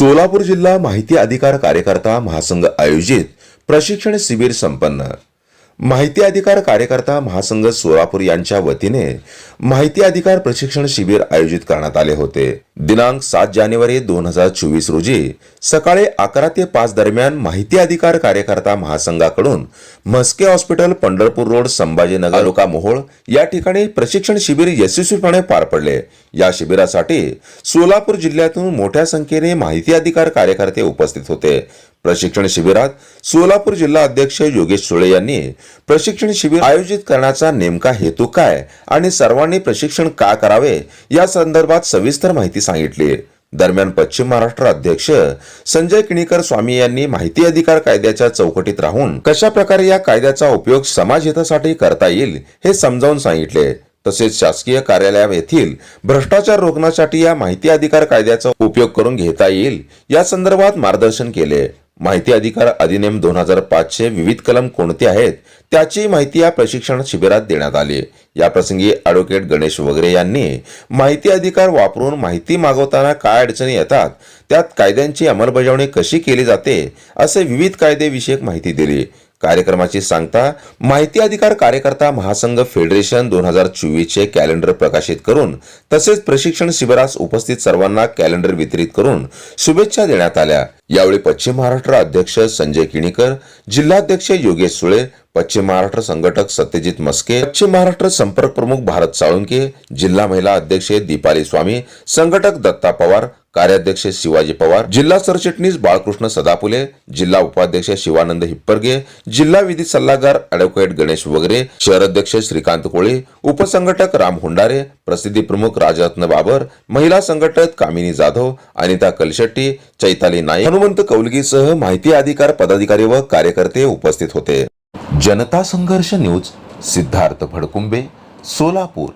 सोलापूर जिल्हा माहिती अधिकार कार्यकर्ता महासंघ आयोजित प्रशिक्षण शिबिर संपन्न. माहिती अधिकार कार्यकर्ता महासंघ सोलापूर यांच्या वतीने माहिती अधिकार प्रशिक्षण शिबिर आयोजित करण्यात आले होते. दिनांक सात जानेवारी दोन हजार चोवीस रोजी सकाळी अकरा ते पाच दरम्यान माहिती अधिकार कार्यकर्ता महासंघाकडून म्हस्के हॉस्पिटल पंढरपूर रोड संभाजीनगर तालुका मोहोळ या ठिकाणी प्रशिक्षण शिबिर यशस्वीपणे पार पडले. या शिबिरासाठी सोलापूर जिल्ह्यातून मोठ्या संख्येने माहिती अधिकार कार्यकर्ते उपस्थित होते. प्रशिक्षण शिबिरात सोलापूर जिल्हा अध्यक्ष योगेश सुळे यांनी प्रशिक्षण शिबिर आयोजित करण्याचा नेमका हेतू काय आणि सर्वांनी प्रशिक्षण का करावे या संदर्भात सविस्तर माहिती सांगितली. दरम्यान पश्चिम महाराष्ट्र अध्यक्ष संजय किणीकर स्वामी यांनी माहिती अधिकार कायद्याच्या चौकटीत राहून कशा प्रकारे या कायद्याचा उपयोग समाज हितासाठी करता येईल हे समजावून सांगितले. तसेच शासकीय कार्यालया येथील भ्रष्टाचार रोखण्यासाठी या माहिती अधिकार कायद्याचा उपयोग करून घेता येईल या संदर्भात मार्गदर्शन केले. माहिती अधिकार अधिनियम दोन हजार पाचचे विविध कलम कोणते आहेत त्याची माहिती या प्रशिक्षण शिबिरात देण्यात आली. या प्रसंगी ॲडव्होकेट गणेश वगैरे यांनी माहिती अधिकार वापरून माहिती मागवताना काय अडचणी येतात त्यात कायद्यांची अंमलबजावणी कशी केली जाते असे विविध कायदेविषयक माहिती दिली. कार्यक्रमाची सांगता माहिती अधिकार कार्यकर्ता महासंघ फेडरेशन दोन हजार चोवीसचे कॅलेंडर प्रकाशित करून तसेच प्रशिक्षण शिबिरास उपस्थित सर्वांना कॅलेंडर वितरित करून शुभेच्छा देण्यात आल्या. यावेळी पश्चिम महाराष्ट्र अध्यक्ष संजय किणीकर जिल्हाध्यक्ष योगेश सुळे पश्चिम महाराष्ट्र संघटक सत्यजित मस्के पश्चिम महाराष्ट्र संपर्क प्रमुख भारत साळुंके जिल्हा महिला अध्यक्ष दीपाली स्वामी संघटक दत्ता पवार कार्याध्यक्ष शिवाजी पवार जिल्हा सरचिटणीस बाळकृष्ण सदापुले जिल्हा उपाध्यक्ष शिवानंद हिप्परगे जिल्हा विधी सल्लागार अॅडव्होकेट गणेश वगैरे शहर अध्यक्ष श्रीकांत कोळे उपसंघटक राम हुंडारे प्रसिद्धी प्रमुख राजरत्न बाबर महिला संघटक कामिनी जाधव अनिता कलशेट्टी चैताली नाईक हनुमंत कौलगीसह माहिती अधिकार पदाधिकारी व कार्यकर्ते उपस्थित होते. जनता संघर्ष न्यूज सिद्धार्थ भडकुंबे सोलापूर.